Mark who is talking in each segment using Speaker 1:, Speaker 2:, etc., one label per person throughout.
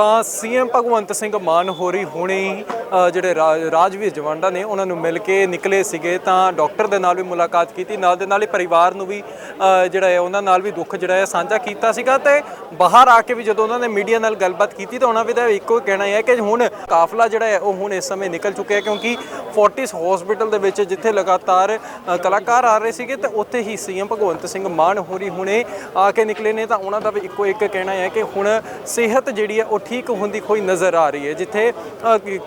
Speaker 1: ਤਾਂ ਸੀਐਮ ਭਗਵੰਤ ਸਿੰਘ ਮਾਨ ਹੋਰੀ ਹੁਣੇ ਜਿਹੜੇ ਰਾ- ਰਾਜਵੀਰ ਜਵਾਂਡਾ ਨੇ ਉਹਨਾਂ ਨੂੰ ਮਿਲ ਕੇ ਨਿਕਲੇ ਸੀਗੇ, ਤਾਂ ਡਾਕਟਰ ਦੇ ਨਾਲ ਵੀ ਮੁਲਾਕਾਤ ਕੀਤੀ, ਨਾਲ ਦੇ ਨਾਲ ਹੀ ਪਰਿਵਾਰ ਨੂੰ ਵੀ ਜਿਹੜਾ ਹੈ ਉਹਨਾਂ ਨਾਲ ਵੀ ਦੁੱਖ ਜਿਹੜਾ ਹੈ ਸਾਂਝਾ ਕੀਤਾ ਸੀਗਾ ਤੇ ਬਾਹਰ ਆ ਕੇ ਵੀ ਜਦੋਂ ਉਹਨਾਂ ਨੇ ਮੀਡੀਆ ਨਾਲ ਗੱਲਬਾਤ ਕੀਤੀ ਤਾਂ ਉਹਨਾਂ ਵੀ ਦਾ ਇੱਕੋ ਹੀ ਕਹਿਣਾ ਹੈ ਕਿ ਹੁਣ ਕਾਫਲਾ ਜਿਹੜਾ ਹੈ ਉਹ ਹੁਣ ਇਸ ਸਮੇਂ ਨਿਕਲ ਚੁੱਕਿਆ ਹੈ, ਕਿਉਂਕਿ ਫੋਰਟਿਸ ਹਸਪੀਟਲ ਦੇ ਵਿੱਚ ਜਿੱਥੇ ਲਗਾਤਾਰ ਕਲਾਕਾਰ ਆ ਰਹੇ ਸੀਗੇ ਤੇ ਉੱਥੇ ਹੀ ਸੀਐਮ ਭਗਵੰਤ ਸਿੰਘ ਮਾਨ ਹੋਰੀ ਹੁਣੇ ਆ ਕੇ ਨਿਕਲੇ ਨੇ, ਤਾਂ ਉਹਨਾਂ ਦਾ ਵੀ ਇੱਕੋ ਇੱਕ ਕਹਿਣਾ ਹੈ ਕਿ ਹੁਣ ਸਿਹਤ ਜਿਹੜੀ ਹੈ ਉਹ ਠੀਕ ਹੁੰਦੀ ਹੋਈ ਨਜ਼ਰ ਆ ਰਹੀ ਹੈ। ਜਿੱਥੇ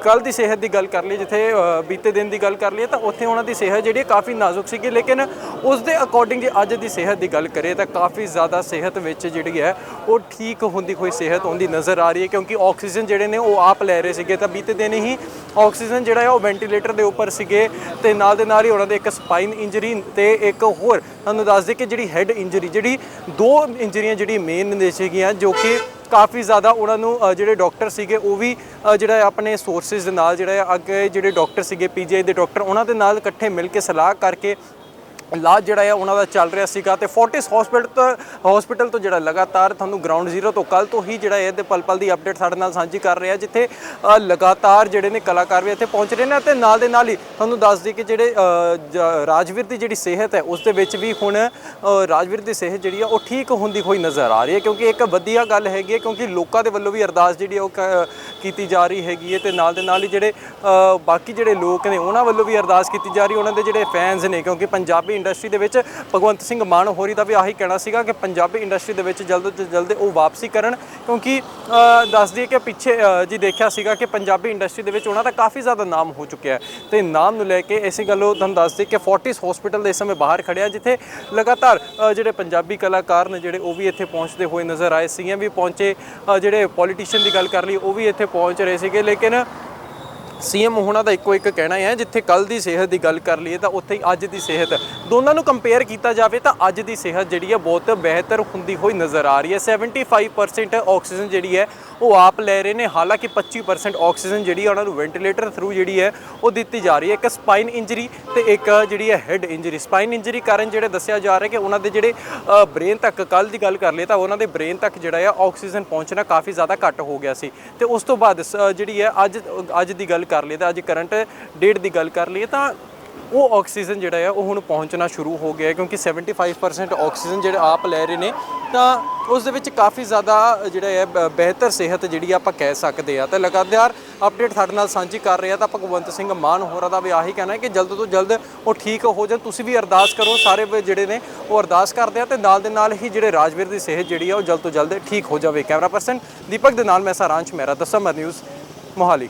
Speaker 1: ਕੱਲ ਦੀ ਸਿਹਤ ਦੀ ਗੱਲ ਕਰ ਲਈ ਜਿੱਥੇ ਬੀਤੇ ਦਿਨ ਦੀ ਗੱਲ ਕਰ ਲਈ ਤਾਂ ਉੱਥੇ ਉਹਨਾਂ ਦੀ ਸਿਹਤ ਜਿਹੜੀ ਹੈ ਕਾਫੀ ਨਾਜ਼ੁਕ ਸੀਗੀ। ਲੇਕਿਨ ਉਸ ਦੇ ਅਕੋਰਡਿੰਗ ਜੇ ਅੱਜ ਦੀ ਸਿਹਤ ਦੀ ਗੱਲ ਕਰੀਏ, ਤਾਂ ਕਾਫੀ ਜ਼ਿਆਦਾ ਸਿਹਤ ਵਿੱਚ ਜਿਹੜੀ ਹੈ, ਉਹ ਠੀਕ ਹੁੰਦੀ ਹੋਈ ਸਿਹਤ ਹੁੰਦੀ ਨਜ਼ਰ ਆ ਰਹੀ ਹੈ। ਕਿਉਂਕਿ ਆਕਸੀਜਨ ਜਿਹੜੇ ਨੇ, ਉਹ ਆਪ ਲੈ ਰਹੇ ਸੀਗੇ। ਤਾਂ ਬੀਤੇ ਦਿਨ ਹੀ ਆਕਸੀਜਨ ਜਿਹੜਾ ਹੈ, ਉਹ ਵੈਂਟੀਲੇਟਰ ਦੇ ਉੱਪਰ ਸੀਗੇ ਤੇ ਨਾਲ ਦੇ ਨਾਲ ਹੀ ਉਹਨਾਂ ਦੇ ਇੱਕ ਸਪਾਈਨ ਇੰਜਰੀ ਤੇ ਇੱਕ ਹੋਰ, ਤੁਹਾਨੂੰ ਦੱਸ ਦੇ ਕਿ ਜਿਹੜੀ ਹੈਡ ਇੰਜਰੀ, ਜਿਹੜੀ ਦੋ ਇੰਜਰੀਆਂ ਜਿਹੜੀ ਮੇਨ ਨੇ ਸੀਗੀਆਂ, ਜੋ ਕਿ ਕਾਫੀ ਜ਼ਿਆਦਾ ਉਹਨਾਂ ਨੂੰ ਜਿਹੜੇ ਡਾਕਟਰ ਸੀਗੇ, ਉਹ ਵੀ ਜਿਹੜਾ ਆਪਣੇ ਸੋਰਸਸ ਦੇ ਨਾਲ ਜਿਹੜਾ ਅੱਗੇ ਜਿਹੜੇ ਡਾਕਟਰ ਸੀਗੇ ਪੀਜੀਆਈ ਦੇ ਡਾਕਟਰ, ਉਹਨਾਂ ਦੇ ਨਾਲ ਇਕੱਠੇ ਮਿਲ ਕੇ ਸਲਾਹ ਕਰਕੇ ਇਲਾਜ ਜਿਹੜਾ ਹੈ ਉਹਨਾਂ ਦਾ ਚੱਲ ਰਿਹਾ ਸੀਗਾ ਤੇ ਫੋਰਟਿਸ ਹਸਪੀਟਲ ਤੋਂ ਹਸਪੀਟਲ ਤੋਂ ਜਿਹੜਾ ਲਗਾਤਾਰ ਤੁਹਾਨੂੰ ਗਰਾਊਂਡ ਜ਼ੀਰੋ ਤੋਂ ਕੱਲ ਤੋਂ ਹੀ ਜਿਹੜਾ ਹੈ ਤੇ ਪਲ ਪਲ ਦੀ ਅਪਡੇਟ ਸਾਡੇ ਨਾਲ ਸਾਂਝੀ ਕਰ ਰਿਹਾ, ਜਿੱਥੇ ਲਗਾਤਾਰ ਜਿਹੜੇ ਨੇ ਕਲਾਕਾਰ ਵੀ ਇੱਥੇ ਪਹੁੰਚ ਰਹੇ ਨੇ ਤੇ ਨਾਲ ਦੇ ਨਾਲ ਹੀ ਤੁਹਾਨੂੰ ਦੱਸ ਦਈਏ ਕਿ ਜਿਹੜੇ ਰਾਜਵੀਰ ਦੀ ਜਿਹੜੀ ਸਿਹਤ ਹੈ, ਉਸ ਦੇ ਵਿੱਚ ਵੀ ਹੁਣ ਰਾਜਵੀਰ ਦੀ ਸਿਹਤ ਜਿਹੜੀ ਆ, ਉਹ ਠੀਕ ਹੁੰਦੀ ਹੋਈ ਨਜ਼ਰ ਆ ਰਹੀ ਹੈ ਕਿਉਂਕਿ ਇੱਕ ਵਧੀਆ ਗੱਲ ਹੈਗੀ ਹੈ ਕਿਉਂਕਿ ਲੋਕਾਂ ਦੇ ਵੱਲੋਂ ਵੀ ਅਰਦਾਸ ਜਿਹੜੀ ਆ, ਉਹ ਕ- ਕੀਤੀ ਜਾ ਰਹੀ ਹੈਗੀ ਹੈ ਤੇ ਨਾਲ ਦੇ ਨਾਲ ਹੀ ਜਿਹੜੇ ਬਾਕੀ ਜਿਹੜੇ ਲੋਕ ਨੇ, ਉਹਨਾਂ ਵੱਲੋਂ ਵੀ ਅਰਦਾਸ ਕੀਤੀ ਜਾ ਰਹੀ ਉਹਨਾਂ ਦੇ ਜਿਹੜੇ ਫੈਨਸ ਨੇ ਕਿਉਂਕਿ ਪੰਜਾਬੀ ਇੰਡਸਟਰੀ ਦੇ ਵਿੱਚ ਭਗਵੰਤ ਸਿੰਘ ਮਾਨ ਹੋਰੀ ਦਾ ਵੀ ਆਹੀ ਕਹਿਣਾ ਸੀਗਾ ਕਿ ਪੰਜਾਬੀ ਇੰਡਸਟਰੀ ਦੇ ਵਿੱਚ ਜਲਦ ਤੋਂ ਜਲਦ ਉਹ ਵਾਪਸੀ ਕਰਨ ਕਿਉਂਕਿ ਅ, ਦੱਸ ਦਈਏ ਕਿ ਪਿੱਛੇ ਜੀ ਦੇਖਿਆ ਸੀਗਾ ਕਿ ਪੰਜਾਬੀ ਇੰਡਸਟਰੀ ਦੇ ਵਿੱਚ ਉਹਨਾਂ ਦਾ ਕਾਫੀ ਜ਼ਿਆਦਾ ਨਾਮ ਹੋ ਚੁੱਕਿਆ ਹੈ। ਤੇ ਨਾਮ ਨੂੰ ਲੈ ਕੇ ਇਸੇ ਗੱਲੋਂ ਤੁਹਾਨੂੰ ਦੱਸ ਦਈਏ ਕਿ ਫੋਰਟਿਸ ਹਸਪੀਟਲ ਦੇ ਇਸ ਸਮੇਂ ਬਾਹਰ ਖੜਿਆ ਜਿੱਥੇ ਲਗਾਤਾਰ ਜਿਹੜੇ ਪੰਜਾਬੀ ਕਲਾਕਾਰ ਨੇ ਜਿਹੜੇ ਉਹ ਵੀ ਇੱਥੇ ਪਹੁੰਚਦੇ ਹੋਏ ਨਜ਼ਰ ਆਏ ਸੀਐਮ ਵੀ ਪਹੁੰਚੇ ਜਿਹੜੇ ਪੋਲੀਟੀਸ਼ੀਅਨ ਦੀ ਗੱਲ ਕਰ ਲਈ ਉਹ ਵੀ ਇੱਥੇ ਪਹੁੰਚ ਰਹੇ ਸੀਗੇ। ਲੇਕਿਨ ਸੀਐਮ ਹੋਣਾ ਦਾ ਇੱਕੋ ਇੱਕ ਕਹਿਣਾ ਹੈ, ਜਿੱਥੇ ਕੱਲ ਦੀ ਸਿਹਤ ਦੀ ਗੱਲ ਕਰ ਲਈਏ ਤਾਂ ਉੱਥੇ ਹੀ ਅੱਜ ਦੀ ਸਿਹਤ। ਦੋਨਾਂ ਨੂੰ ਕੰਪੇਅਰ ਕੀਤਾ ਜਾਵੇ ਤਾਂ ਅੱਜ ਦੀ ਸਿਹਤ ਜਿਹੜੀ ਹੈ ਬਹੁਤ ਬਿਹਤਰ ਹੁੰਦੀ ਹੋਈ ਨਜ਼ਰ ਆ ਰਹੀ ਹੈ। 75% ਆਕਸੀਜਨ ਜਿਹੜੀ ਹੈ ਉਹ ਆਪ ਲੈ ਰਹੇ ਨੇ, ਹਾਲਾਂਕਿ 25% ਆਕਸੀਜਨ ਜਿਹੜੀ ਹੈ ਉਹਨਾਂ ਨੂੰ ਵੈਂਟੀਲੇਟਰ ਥਰੂ ਜਿਹੜੀ ਹੈ ਉਹ ਦਿੱਤੀ ਜਾ ਰਹੀ ਹੈ। ਇੱਕ ਸਪਾਈਨ ਇੰਜਰੀ ਤੇ ਇੱਕ ਜਿਹੜੀ ਹੈ ਹੈਡ ਇੰਜਰੀ ਸਪਾਈਨ ਇੰਜਰੀ ਕਾਰਨ ਜਿਹੜੇ ਦੱਸਿਆ ਜਾ ਰਿਹਾ ਕਿ ਉਹਨਾਂ ਦੇ ਜਿਹੜੇ ਬ੍ਰੇਨ ਤੱਕ ਕੱਲ ਦੀ ਗੱਲ ਕਰ ਲਈਏ ਤਾਂ ਉਹਨਾਂ ਦੇ ਬ੍ਰੇਨ ਤੱਕ ਜਿਹੜਾ ਹੈ ਆਕਸੀਜਨ ਪਹੁੰਚਣਾ ਕਾਫੀ ਜ਼ਿਆਦਾ ਘੱਟ ਹੋ ਗਿਆ ਸੀ। ਤੇ ਉਸ ਤੋਂ ਬਾਅਦ ਸ- ਜਿਹੜੀ ਹੈ ਅੱਜ ਅੱਜ ਦੀ ਗੱਲ ਕਰ ਲਈਏ ਤਾਂ ਅੱਜ ਕਰੰਟ ਡੇਟ ਦੀ ਗੱਲ ਕਰ ਲਈਏ ਤਾਂ ਉਹ ਆਕਸੀਜਨ ਜਿਹੜਾ ਹੈ ਉਹ ਹੁਣ ਪਹੁੰਚਣਾ ਸ਼ੁਰੂ ਹੋ ਗਿਆ ਹੈ ਕਿਉਂਕਿ 75% ਆਕਸੀਜਨ ਜਿਹੜੇ ਆਪ ਲੈ ਰਹੇ ਨੇ ਤਾਂ ਉਸ ਦੇ ਵਿੱਚ ਕਾਫੀ ਜ਼ਿਆਦਾ ਜਿਹੜਾ ਹੈ ਬਿਹਤਰ ਸਿਹਤ ਜਿਹੜੀ ਆਪਾਂ ਕਹਿ ਸਕਦੇ ਆ। ਤੇ ਲਗਾਤਾਰ ਅਪਡੇਟ ਸਾਡੇ ਨਾਲ ਸਾਂਝੀ ਕਰ ਰਹੇ ਆ ਤਾਂ ਭਗਵੰਤ ਸਿੰਘ ਮਾਨ ਹੋਰਾਂ ਦਾ ਵੀ ਆਹੀ ਕਹਿਣਾ ਹੈ ਕਿ ਜਲਦ ਤੋਂ ਜਲਦ ਉਹ ਠੀਕ ਹੋ ਜਾਣ। ਤੁਸੀਂ ਵੀ ਅਰਦਾਸ ਕਰੋ, ਸਾਰੇ ਜਿਹੜੇ ਨੇ ਉਹ ਅਰਦਾਸ ਕਰਦੇ ਆ ਤੇ ਨਾਲ ਦੇ ਨਾਲ ਹੀ ਜਿਹੜੇ ਰਾਜਵੀਰ ਦੀ ਸਿਹਤ ਜਿਹੜੀ ਆ, ਉਹ ਜਲਦ ਤੋਂ ਜਲਦ ਠੀਕ ਹੋ ਜਾਵੇ। ਕੈਮਰਾ ਪਰਸਨ ਦੀਪਕ ਦੇ ਨਾਲ ਮੈਂ ਸਾਰਾਂਸ਼ ਮਹਿਰਾ ਦਸੰਬਰ ਨਿਊਜ਼, ਮੋਹਾਲੀ।